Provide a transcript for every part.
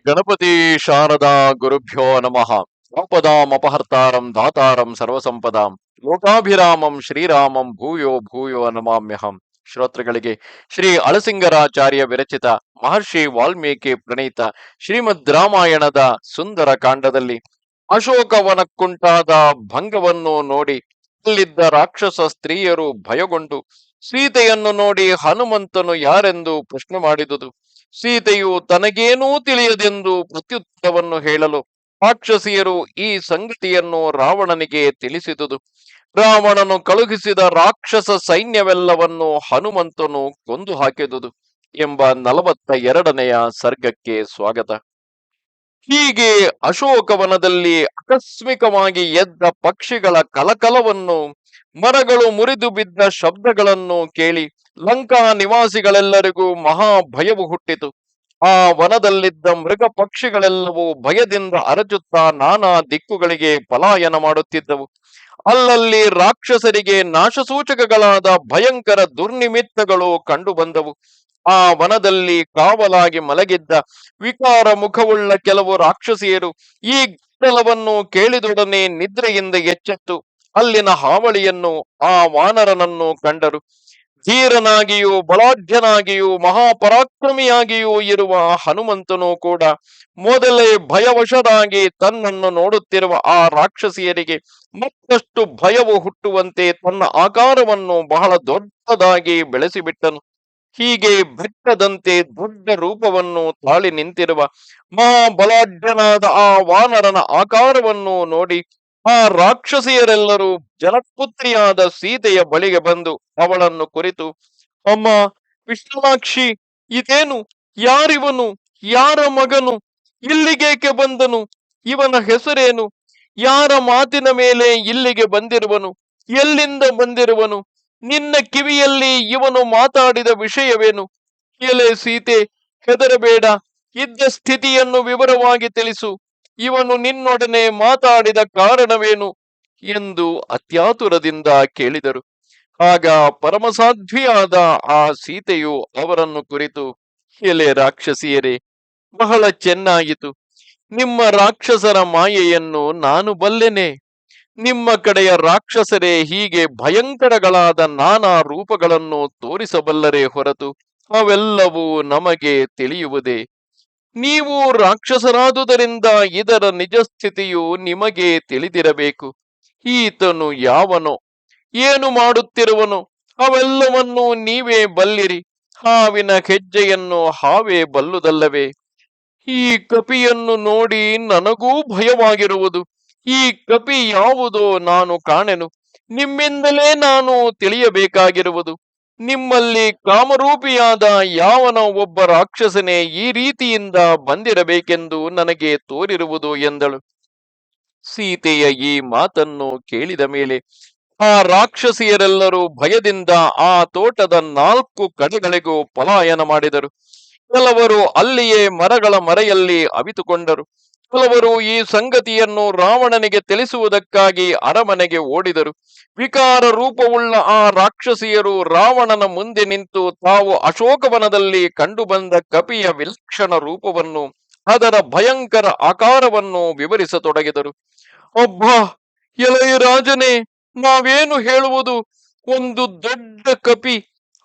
ಗಣಪತಿ ಶಾರದಾ ಗುರುಭ್ಯೋ ನಮಃ. ಸಂಪದಾಂ ಅಪಹರ್ತಾರಂ ದಾತಾರಂ ಸರ್ವಸಂಪದಾಂ. ಲೋಕಾಭಿರಾಮಂ ಶ್ರೀರಾಮಂ ಭೂಯೋ ಭೂಯೋ ನಮಾಮ್ಯಹಂ. ಶ್ರೋತೃಗಳಿಗೆ ಶ್ರೀ ಅಳಸಿಂಗರಾಚಾರ್ಯ ವಿರಚಿತ ಮಹರ್ಷಿ ವಾಲ್ಮೀಕಿ ಪ್ರಣೀತ ಶ್ರೀಮದ್ ರಾಮಾಯಣದ ಸುಂದರ ಕಾಂಡದಲ್ಲಿ ಅಶೋಕವನಕ್ಕುಂಟಾದ ಭಂಗವನ್ನು ನೋಡಿ ಅಲ್ಲಿದ್ದ ರಾಕ್ಷಸ ಸ್ತ್ರೀಯರು ಭಯಗೊಂಡು, ಸೀತೆಯನ್ನು ನೋಡಿ ಹನುಮಂತನು ಯಾರೆಂದು ಪ್ರಶ್ನೆ ಮಾಡಿದುದು. ಸೀತೆಯು ತನಗೇನೂ ತಿಳಿಯದೆಂದು ಪ್ರತ್ಯುತ್ತರವನ್ನು ಹೇಳಲು ರಾಕ್ಷಸಿಯರು ಈ ಸಂಗತಿಯನ್ನು ರಾವಣನಿಗೆ ತಿಳಿಸಿದುದು. ರಾವಣನು ಕಳುಹಿಸಿದ ರಾಕ್ಷಸ ಸೈನ್ಯವೆಲ್ಲವನ್ನು ಹನುಮಂತನು ಕೊಂದು ಹಾಕಿದುದು ಎಂಬ ನಲವತ್ತ ಎರಡನೆಯ ಸರ್ಗಕ್ಕೆ ಸ್ವಾಗತ. ಹೀಗೆ ಅಶೋಕವನದಲ್ಲಿ ಆಕಸ್ಮಿಕವಾಗಿ ಎದ್ದ ಪಕ್ಷಿಗಳ ಕಲಕಲವನ್ನು, ಮರಗಳು ಮುರಿದು ಬಿದ್ದ ಶಬ್ದಗಳನ್ನು ಕೇಳಿ ಲಂಕಾ ನಿವಾಸಿಗಳೆಲ್ಲರಿಗೂ ಮಹಾ ಭಯವು ಹುಟ್ಟಿತು. ಆ ವನದಲ್ಲಿದ್ದ ಮೃಗ ಪಕ್ಷಿಗಳೆಲ್ಲವೂ ಭಯದಿಂದ ಅರಚುತ್ತಾ ನಾನಾ ದಿಕ್ಕುಗಳಿಗೆ ಪಲಾಯನ ಮಾಡುತ್ತಿದ್ದವು. ಅಲ್ಲಲ್ಲಿ ರಾಕ್ಷಸರಿಗೆ ನಾಶಸೂಚಕಗಳಾದ ಭಯಂಕರ ದುರ್ನಿಮಿತ್ತಗಳು ಕಂಡುಬಂದವು. ಆ ವನದಲ್ಲಿ ಕಾವಲಾಗಿ ಮಲಗಿದ್ದ ವಿಕಾರ ಮುಖವುಳ್ಳ ಕೆಲವು ರಾಕ್ಷಸಿಯರು ಈ ಗದ್ದಲವನ್ನು ಕೇಳಿದೊಡನೆ ನಿದ್ರೆಯಿಂದ ಎಚ್ಚೆತ್ತು. ಅಲ್ಲಿನ ಹಾವಳಿಯನ್ನು ಆ ವಾನರನನ್ನು ಕಂಡರು. ಧೀರನಾಗಿಯೂ, ಬಲಾಢ್ಯನಾಗಿಯೂ, ಮಹಾಪರಾಕ್ರಮಿಯಾಗಿಯೂ ಇರುವ ಹನುಮಂತನು ಕೂಡ ಮೊದಲೇ ಭಯವಶದಾಗಿ ತನ್ನನ್ನು ನೋಡುತ್ತಿರುವ ಆ ರಾಕ್ಷಸಿಯರಿಗೆ ಮತ್ತಷ್ಟು ಭಯವು ಹುಟ್ಟುವಂತೆ ತನ್ನ ಆಕಾರವನ್ನು ಬಹಳ ದೊಡ್ಡದಾಗಿ ಬೆಳೆಸಿಬಿಟ್ಟನು. ಹೀಗೆ ಬೆಟ್ಟದಂತೆ ದೊಡ್ಡ ರೂಪವನ್ನು ತಾಳಿ ನಿಂತಿರುವ ಮಹಾಬಲಾಢ್ಯನಾದ ಆ ವಾನರನ ಆಕಾರವನ್ನು ನೋಡಿ ಆ ರಾಕ್ಷಸಿಯರೆಲ್ಲರೂ ಜನಪುತ್ರಿಯಾದ ಸೀತೆಯ ಬಳಿಗೆ ಬಂದು ಅವಳನ್ನು ಕುರಿತು, ಅಮ್ಮ, ವಿಷ್ಣುಮಾಕ್ಷಿ, ಇದೇನು? ಯಾರಿವನು? ಯಾರ ಮಗನು? ಇಲ್ಲಿಗೇಕೆ ಬಂದನು? ಇವನ ಹೆಸರೇನು? ಯಾರ ಮಾತಿನ ಮೇಲೆ ಇಲ್ಲಿಗೆ ಬಂದಿರುವನು? ಎಲ್ಲಿಂದ ಬಂದಿರುವನು? ನಿನ್ನ ಕಿವಿಯಲ್ಲಿ ಇವನು ಮಾತಾಡಿದ ವಿಷಯವೇನು? ಎಲೆ ಸೀತೆ, ಹೆದರಬೇಡ. ಇದ್ದ ಸ್ಥಿತಿಯನ್ನು ವಿವರವಾಗಿ ತಿಳಿಸು. ಇವನು ನಿನ್ನೊಡನೆ ಮಾತಾಡಿದ ಕಾರಣವೇನು ಎಂದು ಅತ್ಯಾತುರದಿಂದ ಕೇಳಿದರು. ಆಗ ಪರಮಸಾಧ್ವಿಯಾದ ಆ ಸೀತೆಯು ಅವರನ್ನು ಕುರಿತು, ಎಲೆ ರಾಕ್ಷಸಿಯರೇ, ಬಹಳ ಚೆನ್ನಾಯಿತು ನಿಮ್ಮ ರಾಕ್ಷಸರ ಮಾಯೆಯನ್ನು ನಾನು ಬಲ್ಲೆನೆ. ನಿಮ್ಮ ಕಡೆಯ ರಾಕ್ಷಸರೇ, ಹೀಗೆ ಭಯಂಕರಗಳಾದ ನಾನಾ ರೂಪಗಳನ್ನು ತೋರಿಸಬಲ್ಲರೇ ಹೊರತು ಅವೆಲ್ಲವೂ ನಮಗೆ ತಿಳಿಯುವುದೇ? ನೀವು ರಾಕ್ಷಸರಾದುದರಿಂದ ಇದರ ನಿಜ ಸ್ಥಿತಿಯು ನಿಮಗೆ ತಿಳಿದಿರಬೇಕು. ಈತನು ಯಾವನು? ಏನು ಮಾಡುತ್ತಿರುವನು? ಅವೆಲ್ಲವನ್ನು ನೀವೇ ಬಲ್ಲಿರಿ. ಹಾವಿನ ಹೆಜ್ಜೆಯನ್ನು ಹಾವೇ ಬಲ್ಲುದಲ್ಲವೇ? ಈ ಕಪಿಯನ್ನು ನೋಡಿ ನನಗೂ ಭಯವಾಗಿರುವುದು. ಈ ಕಪಿ ಯಾವುದೋ ನಾನು ಕಾಣೆನು. ನಿಮ್ಮಿಂದಲೇ ನಾನು ತಿಳಿಯಬೇಕಾಗಿರುವುದು. ನಿಮ್ಮಲ್ಲಿ ಕಾಮರೂಪಿಯಾದ ಯಾವನ ಒಬ್ಬ ರಾಕ್ಷಸನೇ ಈ ರೀತಿಯಿಂದ ಬಂದಿರಬೇಕೆಂದು ನನಗೆ ತೋರಿರುವುದು ಎಂದಳು. ಸೀತೆಯ ಈ ಮಾತನ್ನು ಕೇಳಿದ ಮೇಲೆ ಆ ರಾಕ್ಷಸಿಯರೆಲ್ಲರೂ ಭಯದಿಂದ ಆ ತೋಟದ ನಾಲ್ಕು ಕಡೆಗಳಿಗೂ ಪಲಾಯನ ಮಾಡಿದರು. ಕೆಲವರು ಅಲ್ಲಿಯೇ ಮರಗಳ ಮರೆಯಲ್ಲಿ ಅವಿತುಕೊಂಡರು. ಕೆಲವರು ಈ ಸಂಗತಿಯನ್ನು ರಾವಣನಿಗೆ ತಿಳಿಸುವುದಕ್ಕಾಗಿ ಅರಮನೆಗೆ ಓಡಿದರು. ವಿಕಾರ ರೂಪವುಳ್ಳ ಆ ರಾಕ್ಷಸಿಯರು ರಾವಣನ ಮುಂದೆ ನಿಂತು ತಾವು ಅಶೋಕವನದಲ್ಲಿ ಕಂಡುಬಂದ ಕಪಿಯ ವಿಲಕ್ಷಣ ರೂಪವನ್ನು, ಅದರ ಭಯಂಕರ ಆಕಾರವನ್ನು ವಿವರಿಸತೊಡಗಿದರು. ಒಬ್ಬ ಎಲೆಯ ರಾಜನೇ ನಾವೇನು ಹೇಳುವುದು? ಒಂದು ದೊಡ್ಡ ಕಪಿ,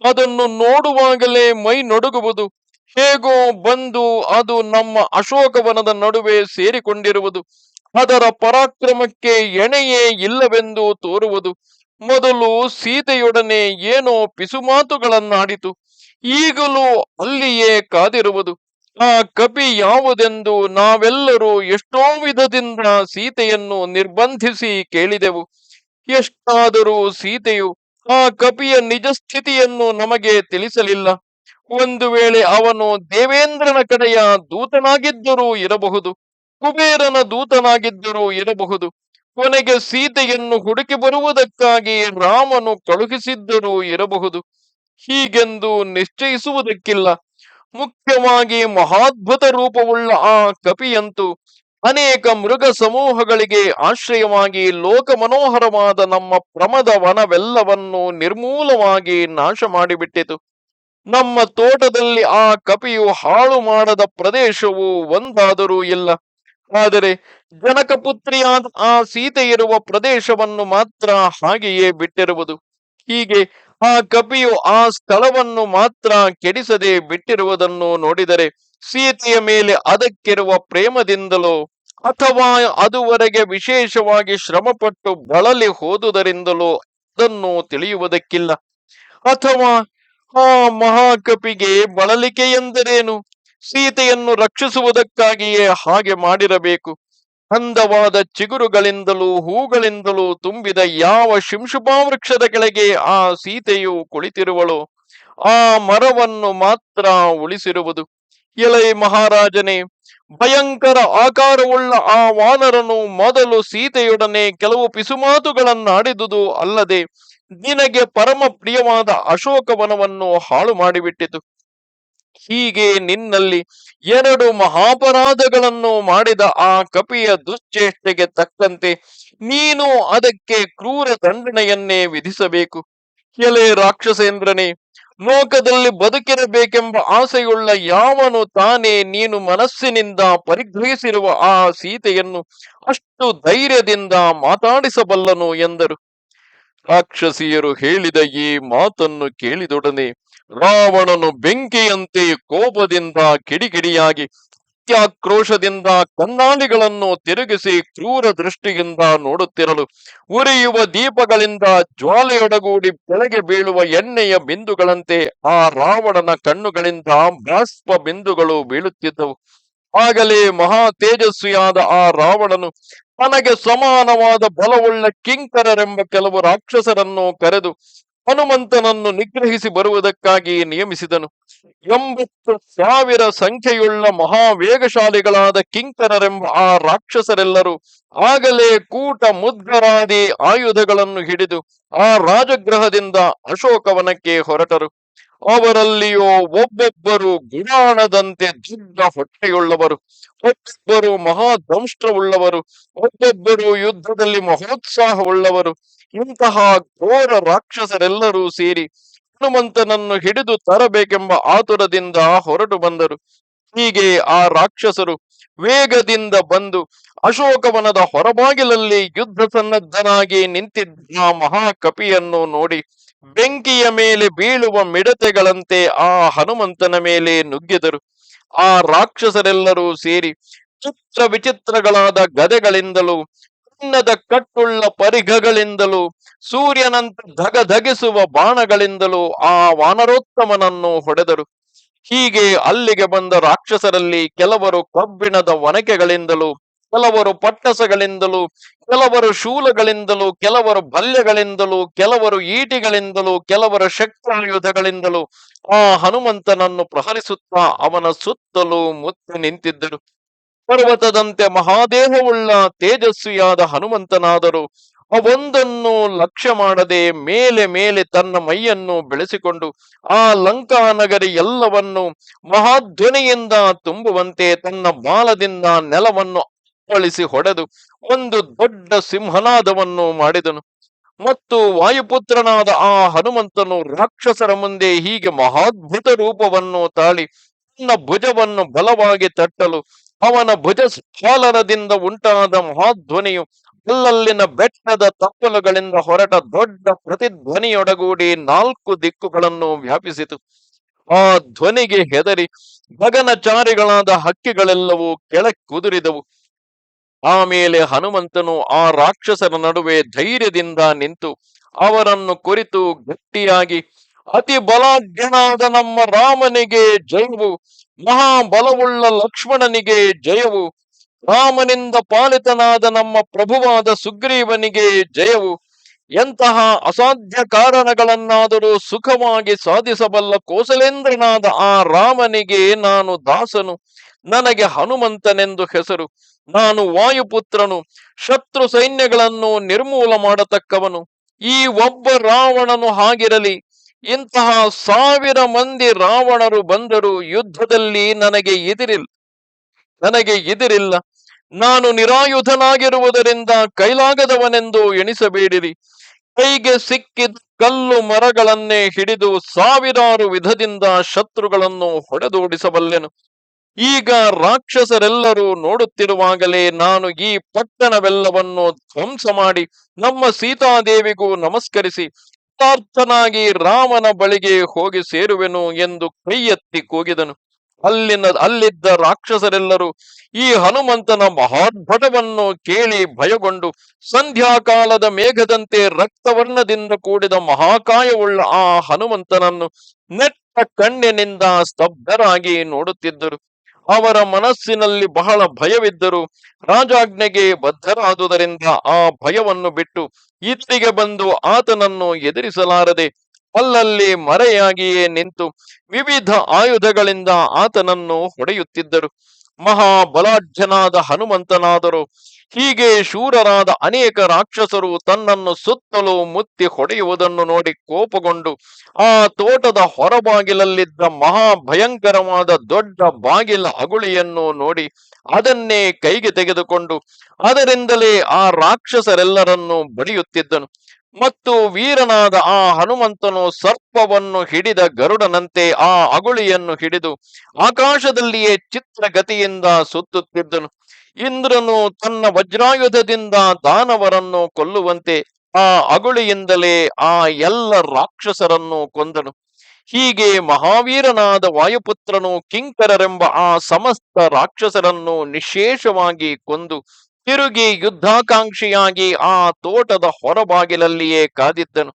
ಅದನ್ನು ನೋಡುವಾಗಲೇ ಮೈ ನಡುಗುವುದು ಹೇಗೋ ಬಂದು ಅದು ನಮ್ಮ ಅಶೋಕವನದ ನಡುವೆ ಸೇರಿಕೊಂಡಿರುವುದು. ಅದರ ಪರಾಕ್ರಮಕ್ಕೆ ಎಣೆಯೇ ಇಲ್ಲವೆಂದು ತೋರುವುದು. ಮೊದಲು ಸೀತೆಯೊಡನೆ ಏನೋ ಪಿಸುಮಾತುಗಳನ್ನಾಡಿತು. ಈಗಲೂ ಅಲ್ಲಿಯೇ ಕಾದಿರುವುದು. ಆ ಕಪಿ ಯಾವುದೆಂದು ನಾವೆಲ್ಲರೂ ಎಷ್ಟೋ ವಿಧದಿಂದ ಸೀತೆಯನ್ನು ನಿರ್ಬಂಧಿಸಿ ಕೇಳಿದೆವು. ಎಷ್ಟಾದರೂ ಸೀತೆಯು ಆ ಕಪಿಯ ನಿಜ ಸ್ಥಿತಿಯನ್ನು ನಮಗೆ ತಿಳಿಸಲಿಲ್ಲ. ಒಂದು ವೇಳೆ ಅವನು ದೇವೇಂದ್ರನ ಕಡೆಯ ದೂತನಾಗಿದ್ದರೂ ಇರಬಹುದು, ಕುಬೇರನ ದೂತನಾಗಿದ್ದರೂ ಇರಬಹುದು, ಕೊನೆಗೆ ಸೀತೆಯನ್ನು ಹುಡುಕಿ ಬರುವುದಕ್ಕಾಗಿ ರಾಮನು ಕಳುಹಿಸಿದ್ದರೂ ಇರಬಹುದು, ಹೀಗೆಂದು ನಿಶ್ಚಯಿಸುವುದಕ್ಕಿಲ್ಲ. ಮುಖ್ಯವಾಗಿ ಮಹಾದ್ಭುತ ರೂಪವುಳ್ಳ ಆ ಕಪಿಯಂತೂ ಅನೇಕ ಮೃಗ ಸಮೂಹಗಳಿಗೆ ಆಶ್ರಯವಾಗಿ ಲೋಕ ಮನೋಹರವಾದ ನಮ್ಮ ಪ್ರಮದ ವನವೆಲ್ಲವನ್ನು ನಿರ್ಮೂಲವಾಗಿ ನಾಶ ಮಾಡಿಬಿಟ್ಟಿತು ನಮ್ಮ ತೋಟದಲ್ಲಿ ಆ ಕಪಿಯು ಹಾಳು ಮಾಡದ ಪ್ರದೇಶವು ಒಂದಾದರೂ ಇಲ್ಲ. ಆದರೆ ಜನಕಪುತ್ರಿಯಾದ ಆ ಸೀತೆ ಇರುವ ಪ್ರದೇಶವನ್ನು ಮಾತ್ರ ಹಾಗೆಯೇ ಬಿಟ್ಟಿರುವುದು. ಹೀಗೆ ಆ ಕಪಿಯು ಆ ಸ್ಥಳವನ್ನು ಮಾತ್ರ ಕೆಡಿಸದೆ ಬಿಟ್ಟಿರುವುದನ್ನು ನೋಡಿದರೆ ಸೀತೆಯ ಮೇಲೆ ಅದಕ್ಕಿರುವ ಪ್ರೇಮದಿಂದಲೋ ಅಥವಾ ಅದುವರೆಗೆ ವಿಶೇಷವಾಗಿ ಶ್ರಮಪಟ್ಟು ಬಳಲಿ ಹೋದುದರಿಂದಲೋ ಅದನ್ನು ತಿಳಿಯುವುದಕ್ಕಿಲ್ಲ. ಅಥವಾ ಆ ಮಹಾಕಪಿಗೆ ಬಳಲಿಕೆ ಎಂದರೇನು? ಸೀತೆಯನ್ನು ರಕ್ಷಿಸುವುದಕ್ಕಾಗಿಯೇ ಹಾಗೆ ಮಾಡಿರಬೇಕು. ಅಂದವಾದ ಚಿಗುರುಗಳಿಂದಲೂ ಹೂಗಳಿಂದಲೂ ತುಂಬಿದ ಯಾವ ಶಿಂಶುಪಾ ವೃಕ್ಷದ ಕೆಳಗೆ ಆ ಸೀತೆಯು ಕುಳಿತಿರುವಳು, ಆ ಮರವನ್ನು ಮಾತ್ರ ಉಳಿಸಿರುವುದು. ಎಲೆ ಮಹಾರಾಜನೇ, ಭಯಂಕರ ಆಕಾರವುಳ್ಳ ಆ ವಾನರನು ಮೊದಲು ಸೀತೆಯೊಡನೆ ಕೆಲವು ಪಿಸುಮಾತುಗಳನ್ನಾಡಿದುದು ಅಲ್ಲದೆ ನಿನಗೆ ಪರಮ ಪ್ರಿಯವಾದ ಅಶೋಕವನವನ್ನು ಹಾಳು ಮಾಡಿಬಿಟ್ಟಿತು. ಹೀಗೆ ನಿನ್ನಲ್ಲಿ ಎರಡು ಮಹಾಪರಾಧಗಳನ್ನು ಮಾಡಿದ ಆ ಕಪಿಯ ದುಶ್ಚೇಷ್ಟೆಗೆ ತಕ್ಕಂತೆ ನೀನು ಅದಕ್ಕೆ ಕ್ರೂರ ದಂಡನೆಯನ್ನೇ ವಿಧಿಸಬೇಕು. ಎಲೆ ರಾಕ್ಷಸೇಂದ್ರನೇ, ಲೋಕದಲ್ಲಿ ಬದುಕಿರಬೇಕೆಂಬ ಆಸೆಯುಳ್ಳ ಯಾವನು ತಾನೇ ನೀನು ಮನಸ್ಸಿನಿಂದ ಪರಿಗ್ರಹಿಸಿರುವ ಆ ಸೀತೆಯನ್ನು ಅಷ್ಟು ಧೈರ್ಯದಿಂದ ಮಾತಾಡಿಸಬಲ್ಲನು ಎಂದರು. ರಾಕ್ಷಸಿಯರು ಹೇಳಿದ ಈ ಮಾತನ್ನು ಕೇಳಿದೊಡನೆ ರಾವಣನು ಬೆಂಕಿಯಂತೆ ಕೋಪದಿಂದ ಕಿಡಿಕಿಡಿಯಾಗಿ, ಅತ್ಯಾಕ್ರೋಶದಿಂದ ಕಣ್ಣಾಡಿಗಳನ್ನು ತಿರುಗಿಸಿ ಕ್ರೂರ ದೃಷ್ಟಿಯಿಂದ ನೋಡುತ್ತಿರಲು, ಉರಿಯುವ ದೀಪಗಳಿಂದ ಜ್ವಾಲೆಯೊಡಗೂಡಿ ಬೆಳಗ್ಗೆ ಬೀಳುವ ಎಣ್ಣೆಯ ಬಿಂದುಗಳಂತೆ ಆ ರಾವಣನ ಕಣ್ಣುಗಳಿಂದ ಬಾಷ್ಪ ಬಿಂದುಗಳು ಬೀಳುತ್ತಿದ್ದವು. ಆಗಲೇ ಮಹಾ ತೇಜಸ್ವಿಯಾದ ಆ ರಾವಣನು ತನಗೆ ಸಮಾನವಾದ ಬಲವುಳ್ಳ ಕಿಂಕರರೆಂಬ ಕೆಲವು ರಾಕ್ಷಸರನ್ನು ಕರೆದು ಹನುಮಂತನನ್ನು ನಿಗ್ರಹಿಸಿ ಬರುವುದಕ್ಕಾಗಿ ನಿಯಮಿಸಿದನು. ಎಂಬತ್ತು ಸಾವಿರ ಸಂಖ್ಯೆಯುಳ್ಳ ಮಹಾವೇಗಶಾಲಿಗಳಾದ ಕಿಂಕರರೆಂಬ ಆ ರಾಕ್ಷಸರೆಲ್ಲರೂ ಆಗಲೇ ಕೂಟ ಮುದ್ಗರಾದಿ ಆಯುಧಗಳನ್ನು ಹಿಡಿದು ಆ ರಾಜಗ್ರಹದಿಂದ ಅಶೋಕವನಕ್ಕೆ ಹೊರಟರು. ಅವರಲ್ಲಿಯೋ ಒಬ್ಬೊಬ್ಬರು ಗುಣಾಣದಂತೆ ದೊಡ್ಡ ಹೊಟ್ಟೆಯುಳ್ಳವರು, ಒಬ್ಬೊಬ್ಬರು ಮಹಾಧಂಷ್ಟವುಳ್ಳವರು ಒಬ್ಬೊಬ್ಬರು ಯುದ್ಧದಲ್ಲಿ ಮಹೋತ್ಸಾಹವುಳ್ಳವರು, ಇಂತಹ ಘೋರ ರಾಕ್ಷಸರೆಲ್ಲರೂ ಸೇರಿ ಹನುಮಂತನನ್ನು ಹಿಡಿದು ತರಬೇಕೆಂಬ ಆತುರದಿಂದ ಹೊರಟು ಬಂದರು. ಹೀಗೆ ಆ ರಾಕ್ಷಸರು ವೇಗದಿಂದ ಬಂದು ಅಶೋಕವನದ ಹೊರಬಾಗಿಲಲ್ಲಿ ಯುದ್ಧ ಸನ್ನದ್ಧನಾಗಿ ನಿಂತಿದ್ದ ಮಹಾಕಪಿಯನ್ನು ನೋಡಿ ಬೆಂಕಿಯ ಮೇಲೆ ಬೀಳುವ ಮಿಡತೆಗಳಂತೆ ಆ ಹನುಮಂತನ ಮೇಲೆ ನುಗ್ಗಿದರು. ಆ ರಾಕ್ಷಸರೆಲ್ಲರೂ ಸೇರಿ ಚಿತ್ರ ವಿಚಿತ್ರಗಳಾದ ಗದೆಗಳಿಂದಲೂ ಚಿನ್ನದ ಕಟ್ಟುಳ್ಳ ಪರಿಘಗಳಿಂದಲೂ, ಸೂರ್ಯನಂತ ಧಗಧಗಿಸುವ ಬಾಣಗಳಿಂದಲೂ ಆ ವಾನರೋತ್ತಮನನ್ನು ಹೊಡೆದರು. ಹೀಗೆ ಅಲ್ಲಿಗೆ ಬಂದ ರಾಕ್ಷಸರಲ್ಲಿ ಕೆಲವರು ಕಬ್ಬಿಣದ ಒನಕೆಗಳಿಂದಲೂ ಕೆಲವರು ಪಟ್ಟಸಗಳಿಂದಲೂ, ಕೆಲವರು ಶೂಲಗಳಿಂದಲೂ, ಕೆಲವರು ಬಲ್ಯಗಳಿಂದಲೂ, ಕೆಲವರು ಈಟಿಗಳಿಂದಲೂ, ಕೆಲವರು ಶಕ್ತಾಯುಧಗಳಿಂದಲೂ ಆ ಹನುಮಂತನನ್ನು ಪ್ರಹರಿಸುತ್ತಾ ಅವನ ಸುತ್ತಲೂ ಮುತ್ತು ನಿಂತಿದ್ದರು. ಪರ್ವತದಂತೆ ಮಹಾದೇಹವುಳ್ಳ ತೇಜಸ್ವಿಯಾದ ಹನುಮಂತನಾದರೂ. ಅವೊಂದನ್ನು ಲಕ್ಷ್ಯ ಮಾಡದೆ ಮೇಲೆ ಮೇಲೆ ತನ್ನ ಮೈಯನ್ನು ಬೆಳೆಸಿಕೊಂಡು ಆ ಲಂಕಾ ನಗರಿ ಎಲ್ಲವನ್ನು ಮಹಾಧ್ವನಿಯಿಂದ ತುಂಬುವಂತೆ ತನ್ನ ಬಾಲದಿಂದ ನೆಲವನ್ನು ಅಪ್ಪಳಿಸಿ ಹೊಡೆದು ಒಂದು ದೊಡ್ಡ ಸಿಂಹನಾದವನ್ನು ಮಾಡಿದನು. ಮತ್ತು ವಾಯುಪುತ್ರನಾದ ಆ ಹನುಮಂತನು ರಾಕ್ಷಸರ ಮುಂದೆ ಹೀಗೆ ಮಹಾದ್ಭುತ ರೂಪವನ್ನು ತಾಳಿ ತನ್ನ ಭುಜವನ್ನು ಬಲವಾಗಿ ತಟ್ಟಲು ಅವನ ಭುಜ ಸ್ಫಾಲನದಿಂದ ಉಂಟಾದ ಮಹಾಧ್ವನಿಯು ಅಲ್ಲಲ್ಲಿನ ಬೆಟ್ಟದ ತಪ್ಪಲುಗಳಿಂದ ಹೊರಟ ದೊಡ್ಡ ಪ್ರತಿಧ್ವನಿಯೊಡಗೂಡಿ ನಾಲ್ಕು ದಿಕ್ಕುಗಳನ್ನು ವ್ಯಾಪಿಸಿತು. ಆ ಧ್ವನಿಗೆ ಹೆದರಿ ಗಗನಚಾರಿಗಳಾದ ಹಕ್ಕಿಗಳೆಲ್ಲವೂ ಕೆಳ ಕುದುರಿದವು ಆಮೇಲೆ ಹನುಮಂತನು ಆ ರಾಕ್ಷಸರ ನಡುವೆ ಧೈರ್ಯದಿಂದ ನಿಂತು ಅವರನ್ನು ಕುರಿತು ಗಟ್ಟಿಯಾಗಿ, ಅತಿ ಬಲಾಢ್ಯನಾದ ನಮ್ಮ ರಾಮನಿಗೆ ಜಯವು, ಮಹಾಬಲವುಳ್ಳ ಲಕ್ಷ್ಮಣನಿಗೆ ಜಯವು, ರಾಮನಿಂದ ಪಾಲಿತನಾದ ನಮ್ಮ ಪ್ರಭುವಾದ ಸುಗ್ರೀವನಿಗೆ ಜಯವು ಎಂತಹ ಅಸಾಧ್ಯ ಕಾರಣಗಳನ್ನಾದರೂ ಸುಖವಾಗಿ ಸಾಧಿಸಬಲ್ಲ ಕೋಸಲೇಂದ್ರನಾದ ಆ ರಾಮನಿಗೆ ನಾನು ದಾಸನು. ನನಗೆ ಹನುಮಂತನೆಂದು ಹೆಸರು. ನಾನು ವಾಯುಪುತ್ರನು. ಶತ್ರು ಸೈನ್ಯಗಳನ್ನು ನಿರ್ಮೂಲ ಮಾಡತಕ್ಕವನು. ಈ ಒಬ್ಬ ರಾವಣನು ಹಾಗಿರಲಿ. ಇಂತಹ ಸಾವಿರ ಮಂದಿ ರಾವಣರು ಬಂದರೂ ಯುದ್ಧದಲ್ಲಿ ನನಗೆ ಎದಿರಿಲ್ಲ ನನಗೆ ಎದಿರಿಲ್ಲ. ನಾನು ನಿರಾಯುಧನಾಗಿರುವುದರಿಂದ ಕೈಲಾಗದವನೆಂದು ಎಣಿಸಬೇಡಿರಿ. ಕೈಗೆ ಸಿಕ್ಕಿದ ಕಲ್ಲು ಮರಗಳನ್ನೇ ಹಿಡಿದು ಸಾವಿರಾರು ವಿಧದಿಂದ ಶತ್ರುಗಳನ್ನು ಹೊಡೆದೋಡಿಸಬಲ್ಲೆನು. ಈಗ ರಾಕ್ಷಸರೆಲ್ಲರೂ ನೋಡುತ್ತಿರುವಾಗಲೇ ನಾನು ಈ ಪಟ್ಟಣವೆಲ್ಲವನ್ನು ಧ್ವಂಸ ಮಾಡಿ ನಮ್ಮ ಸೀತಾದೇವಿಗೂ ನಮಸ್ಕರಿಸಿ ಕೃತಾರ್ಥನಾಗಿ ರಾಮನ ಬಳಿಗೆ ಹೋಗಿ ಸೇರುವೆನು ಎಂದು ಕೈ ಎತ್ತಿ ಕೂಗಿದನು. ಅಲ್ಲಿನ, ಅಲ್ಲಿದ್ದ ರಾಕ್ಷಸರೆಲ್ಲರೂ ಈ ಹನುಮಂತನ ಮಹಾರ್ಭಟವನ್ನು ಕೇಳಿ ಭಯಗೊಂಡು ಸಂಧ್ಯಾಕಾಲದ ಮೇಘದಂತೆ ರಕ್ತವರ್ಣದಿಂದ ಕೂಡಿದ ಮಹಾಕಾಯವುಳ್ಳ ಆ ಹನುಮಂತನನ್ನು ನೆಟ್ಟ ಕಣ್ಣಿನಿಂದ ಸ್ತಬ್ಧರಾಗಿ ನೋಡುತ್ತಿದ್ದರು. ಅವರ ಮನಸ್ಸಿನಲ್ಲಿ ಬಹಳ ಭಯವಿದ್ದರು ರಾಜಾಜ್ಞೆಗೆ ಬದ್ಧರಾದುದರಿಂದ ಆ ಭಯವನ್ನು ಬಿಟ್ಟು ಇತ್ತಿಗೆ ಬಂದು ಆತನನ್ನು ಎದುರಿಸಲಾರದೆ ಅಲ್ಲಲ್ಲಿ ಮರೆಯಾಗಿಯೇ ನಿಂತು ವಿವಿಧ ಆಯುಧಗಳಿಂದ ಆತನನ್ನು ಹೊಡೆಯುತ್ತಿದ್ದರು. ಮಹಾಬಲಾಢ್ಯನಾದ ಹನುಮಂತನಾದರು. ಹೀಗೆ ಶೂರರಾದ ಅನೇಕ ರಾಕ್ಷಸರು ತನ್ನನ್ನು ಸುತ್ತಲೂ ಮುತ್ತಿ ಹೊಡೆಯುವುದನ್ನು ನೋಡಿ ಕೋಪಗೊಂಡು, ಆ ತೋಟದ ಹೊರಬಾಗಿಲಲ್ಲಿದ್ದ ಮಹಾಭಯಂಕರವಾದ ದೊಡ್ಡ ಬಾಗಿಲ ಅಗುಳಿಯನ್ನು ನೋಡಿ ಅದನ್ನೇ ಕೈಗೆ ತೆಗೆದುಕೊಂಡು, ಅದರಿಂದಲೇ ಆ ರಾಕ್ಷಸರೆಲ್ಲರನ್ನು ಬಡಿಯುತ್ತಿದ್ದನು. ಮತ್ತು ವೀರನಾದ ಆ ಹನುಮಂತನು ಸರ್ಪವನ್ನು ಹಿಡಿದ ಗರುಡನಂತೆ ಆ ಅಗುಳಿಯನ್ನು ಹಿಡಿದು ಆಕಾಶದಲ್ಲಿಯೇ ಚಿತ್ರಗತಿಯಿಂದ ಸುತ್ತುತ್ತಿದ್ದನು. ಇಂದ್ರನು ತನ್ನ ವಜ್ರಾಯುಧದಿಂದ ದಾನವರನ್ನು ಕೊಲ್ಲುವಂತೆ ಆ ಅಗುಳಿಯಿಂದಲೇ ಆ ಎಲ್ಲ ರಾಕ್ಷಸರನ್ನು ಕೊಂದನು. ಹೀಗೆ ಮಹಾವೀರನಾದ ವಾಯುಪುತ್ರನು ಕಿಂಕರರೆಂಬ ಆ ಸಮಸ್ತ ರಾಕ್ಷಸರನ್ನು ನಿಶೇಷವಾಗಿ ಕೊಂದು ತಿರುಗಿ ಯುದ್ಧಾಕಾಂಕ್ಷಿಯಾಗಿ ಆ ತೋಟದ ಹೊರಬಾಗಿಲಲ್ಲಿಯೇ ಕಾದಿದ್ದನು.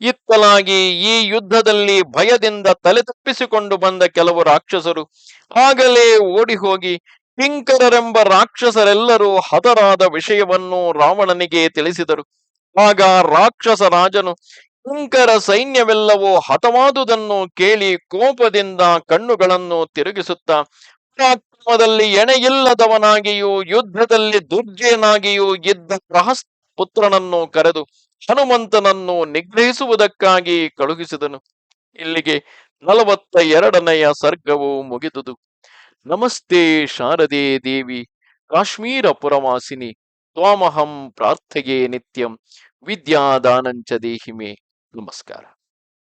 ಇತ್ತಲಾಗಿ ಈ ಯುದ್ಧದಲ್ಲಿ ಭಯದಿಂದ ತಲೆ ತಪ್ಪಿಸಿಕೊಂಡು ಬಂದ ಕೆಲವು ರಾಕ್ಷಸರು ಆಗಲೇ ಓಡಿ ಹೋಗಿ ಕಿಂಕರರೆಂಬ ರಾಕ್ಷಸರೆಲ್ಲರೂ ಹತರಾದ ವಿಷಯವನ್ನು ರಾವಣನಿಗೆ ತಿಳಿಸಿದರು. ಆಗ ರಾಕ್ಷಸ ರಾಜನು ಕಿಂಕರ ಸೈನ್ಯವೆಲ್ಲವೂ ಹತವಾದುದನ್ನು ಕೇಳಿ ಕೋಪದಿಂದ ಕಣ್ಣುಗಳನ್ನು ತಿರುಗಿಸುತ್ತಾ ಪರಾಕ್ರಮದಲ್ಲಿ ಎಣೆಯಿಲ್ಲದವನಾಗಿಯೂ ಯುದ್ಧದಲ್ಲಿ ದುರ್ಜಯನಾಗಿಯೂ ಇದ್ದ ಪ್ರಹಸ್ತ ಪುತ್ರನನ್ನು ಕರೆದು ಹನುಮಂತನನ್ನು ನಿಗ್ರಹಿಸುವುದಕ್ಕಾಗಿ ಕಳುಹಿಸಿದನು. ಇಲ್ಲಿಗೆ ನಲವತ್ತ ಎರಡನೆಯ ಸರ್ಗವು ಮುಗಿದುದು. ನಮಸ್ತೆ ಶಾರದೆ ದೇವಿ, ಕಾಶ್ಮೀರ ಪುರವಾಸಿನಿ, ತ್ವಾಮಹಂ ಪ್ರಾರ್ಥೆಯೇ ನಿತ್ಯಂ, ವಿದ್ಯಾದಾನಂಚ ದೇಹಿಮೆ. ನಮಸ್ಕಾರ.